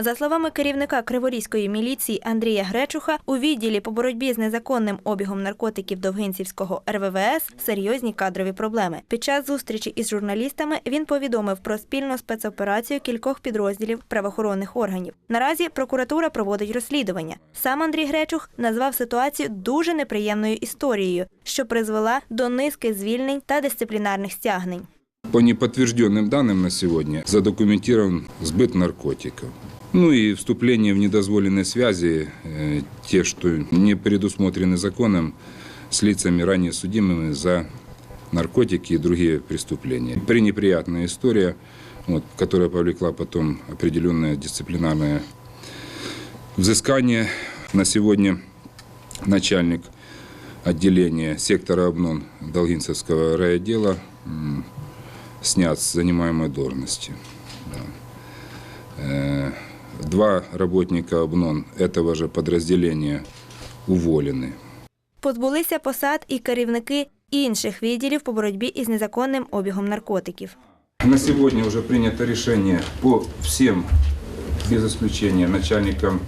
За словами керівника Криворізької міліції Андрія Гречуха, у відділі по боротьбі з незаконним обігом наркотиків Довгинцівського РВВС серйозні кадрові проблеми. Під час зустрічі із журналістами він повідомив про спільну спецоперацію кількох підрозділів правоохоронних органів. Наразі прокуратура проводить розслідування. Сам Андрій Гречух назвав ситуацію дуже неприємною історією, що призвела до низки звільнень та дисциплінарних стягнень. По неподтвержденным данным на сегодня задокументирован сбыт наркотиков. Ну и вступление в недозволенные связи, э, те, что не предусмотрены законом, с лицами ранее судимыми за наркотики и другие преступления. Пренеприятная история, вот, которая повлекла потом определенное дисциплинарное взыскание. На сегодня начальник отделения сектора обнон Долгинцевского райотдела снят с занимаемой должности. Да. Э, Два работника обнон этого же подразделения уволены. Позбулися посад і керівники інших відділів по боротьбі із незаконним обігом наркотиків. На сегодня уже принято решение по всем, без исключения, начальникам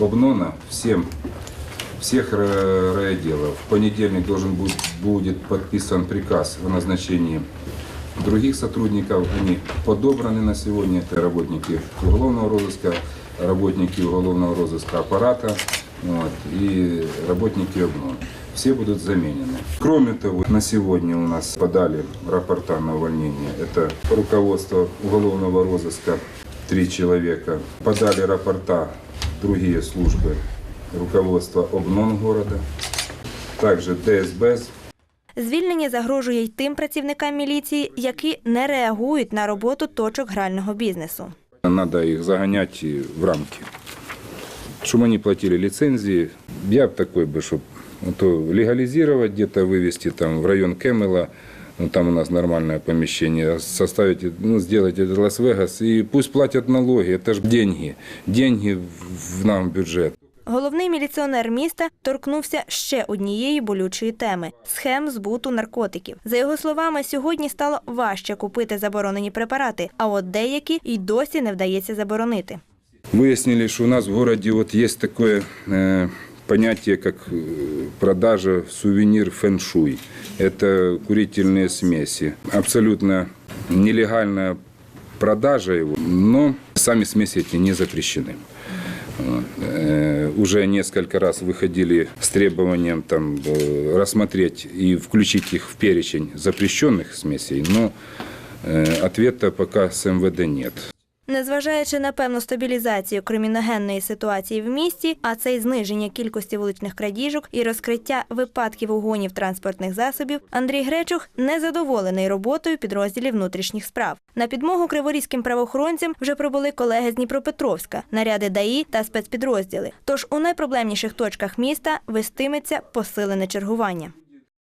обнона, всем, всех ра- райотделов. В понедельник должен бу- будет подписан приказ о назначении других сотрудников. Они подобраны на сегодня. Это работники уголовного розыска, работники уголовного розыска аппарата вот, и работники обнона. Все будут заменены. Кроме того, на сегодня у нас подали рапорта на увольнение. Это руководство уголовного розыска, три человека. Подали рапорта другие службы руководства обнон города, также ДСБ, Звільнення загрожує й тим працівникам міліції, які не реагують на роботу точок грального бізнесу. Надо их загонять и в рамки. Чтобы они платили лицензии. Я б такой бы, чтобы то легализировать где-то, вывести там в район Кемела, ну, там у нас нормальное помещение, составить, ну, сделать это Лас-Вегас, и пусть платят налоги, это же деньги, деньги в в нам бюджет. Головний міліціонер міста торкнувся ще однієї болючої теми схем збуту наркотиків. За його словами, сьогодні стало важче купити заборонені препарати, а от деякі й досі не вдається заборонити. Выяснили, что у нас в городе вот есть такое э, понятие, как э, продажа сувенир фэншуй. Это курительные смеси. Абсолютно нелегальная продажа его, но сами смеси эти не запрещены. Вот. Э, Уже несколько раз выходили с требованием там, э, рассмотреть и включить их в перечень запрещенных смесей, но э, ответа пока с МВД нет. Незважаючи на певну стабілізацію криміногенної ситуації в місті, а це й зниження кількості вуличних крадіжок і розкриття випадків угонів транспортних засобів, Андрій Гречух незадоволений роботою підрозділів внутрішніх справ. На підмогу криворізьким правоохоронцям вже прибули колеги з Дніпропетровська, наряди ДАІ та спецпідрозділи. Тож у найпроблемніших точках міста вестиметься посилене чергування.